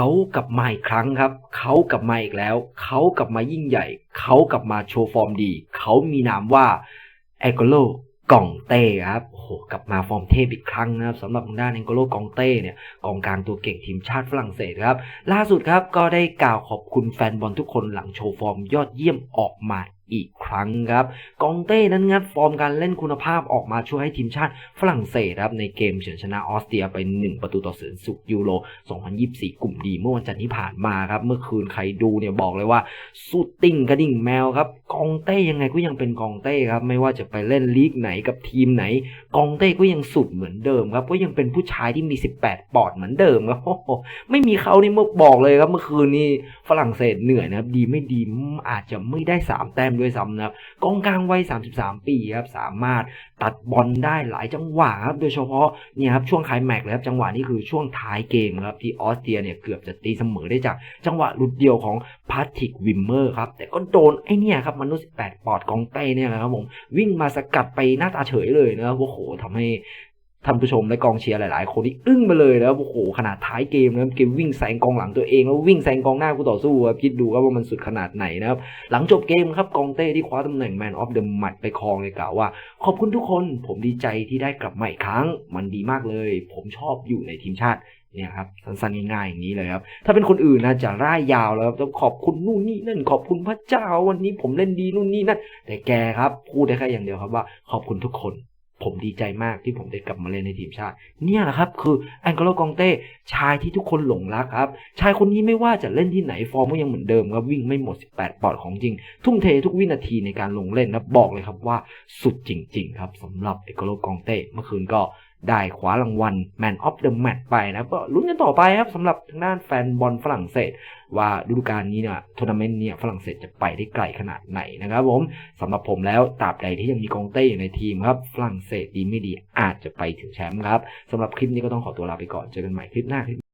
เขากลับมาอีกครั้งครับ เขากลับมาอีกแล้ว เขากลับมายิ่งใหญ่ เขากลับมาโชว์ฟอร์มดี เขามีนามว่าเอโกโลกองเต้ครับโอ้โหกลับมาฟอร์มเทพอีกครั้งนะครับสำหรับทางด้านเอโกโลกองเต้เนี่ยกองกลางตัวเก่งทีมชาติฝรั่งเศสครับ ล่าสุดครับก็ได้กล่าวขอบคุณแฟนบอลทุกคนหลังโชว์ฟอร์มยอดเยี่ยมออกมา อีกครั้งครับ กองเต้นั้นงัดฟอร์มการเล่นคุณภาพออกมาช่วยให้ทีมชาติฝรั่งเศสครับในเกมเฉือนชนะออสเตรียไป 1 ประตูต่อศูนย์สุยูโร 2024 กลุ่มดีเมื่อวันจันทร์ที่ผ่านมาครับ เมื่อคืนใครดูเนี่ยบอกเลยว่าสุดติ่งกระดิ่งแมวครับกองเต้ยังไงก็ยังเป็นกองเต้ครับไม่ว่าจะไปเล่นลีกไหนกับทีมไหน กองเต้ก็ยังสุดเหมือนเดิมครับก็ยังเป็นผู้ชายที่มี 18 ปอดเหมือนเดิมครับไม่มีเขานี่เมื่อบอกเลยครับเมื่อคืนนี้ฝรั่งเศสเหนื่อยนะครับดีไม่ดีอาจจะไม่ได้3แต้มด้วยซ้ำนะครับกองกลางวัย 33 ปีครับสามารถตัดบอลได้หลายจังหวะครับโดยเฉพาะเนี่ยครับช่วงไคลายแม็กเลยครับจังหวะนี้คือช่วงท้ายเกมครับที่ออสเตรียเนี่ยเกือบจะตีเสมอได้จากจังหวะหลุดเดียวของพาทิกวิมเมอร์ครับแต่ก็โดนไอเนี่ยครับมนุษย์18ปอดกองเต้เนี่ยนะครับผมวิ่งมาสกัดไปหน้าตาเฉยเลยนะครับโอ้โหทำให้ ท่านผู้ชมและกองเชียร์หลาย ๆ คนที่อึ้งไปเลยนะครับโอ้โหขนาดท้ายเกมนะครับเกมวิ่งแซงกองหลังตัวเองแล้ววิ่งแซงกองหน้าคู่ต่อสู้ครับคิดดูครับว่ามันสุดขนาดไหนนะครับหลังจบเกมครับกองเต้ที่คว้าตำแหน่ง Man of the Match ไปครองเลยกล่าวว่า ขอบคุณทุกคนผมดีใจที่ได้กลับมาอีกครั้ง มันดีมากเลย ผมชอบอยู่ในทีมชาติเนี่ยครับสั้นๆง่ายๆอย่างนี้เลยครับ ถ้าเป็นคนอื่นนะจะร่ายยาวแล้วครับต้องขอบคุณนู่นนี่นั่น ขอบคุณพระเจ้าวันนี้ผมเล่นดีนู่นนี่นั่นแต่แกครับพูดได้แค่อย่างเดียวครับว่า ขอบคุณทุกคน ผมดีใจมากที่ผมได้กลับมาเล่นในทีมชาติ เนี่ยแหละครับ คือแองโกโลกองเต้ชายที่ทุกคนหลงรักครับ ชายคนนี้ไม่ว่าจะเล่นที่ไหนฟอร์มก็ยังเหมือนเดิมครับ วิ่งไม่หมด 18 ปอดของจริง ทุ่มเททุกวินาทีในการลงเล่นนะบอกเลยครับว่าสุดจริง ๆ ครับสำหรับแอกโลกองเต้เมื่อคืนก็ ได้ขวารางวัล Man of the Match ไปนะก็ลุ้นกันต่อไปครับสำหรับทางด้านแฟนบอลฝรั่งเศส ว่าฤดูกาลนี้เนี่ยทัวร์นาเมนต์เนี่ยฝรั่งเศสจะไปได้ไกลขนาดไหนนะครับผมสำหรับผมแล้วตราบใดที่ยังมีกองเต้อยู่ในทีมครับฝรั่งเศสดีไม่ดีอาจจะไปถึงแชมป์ครับสำหรับคลิปนี้ก็ต้องขอตัวลาไปก่อนเจอกันใหม่คลิปหน้าคลิป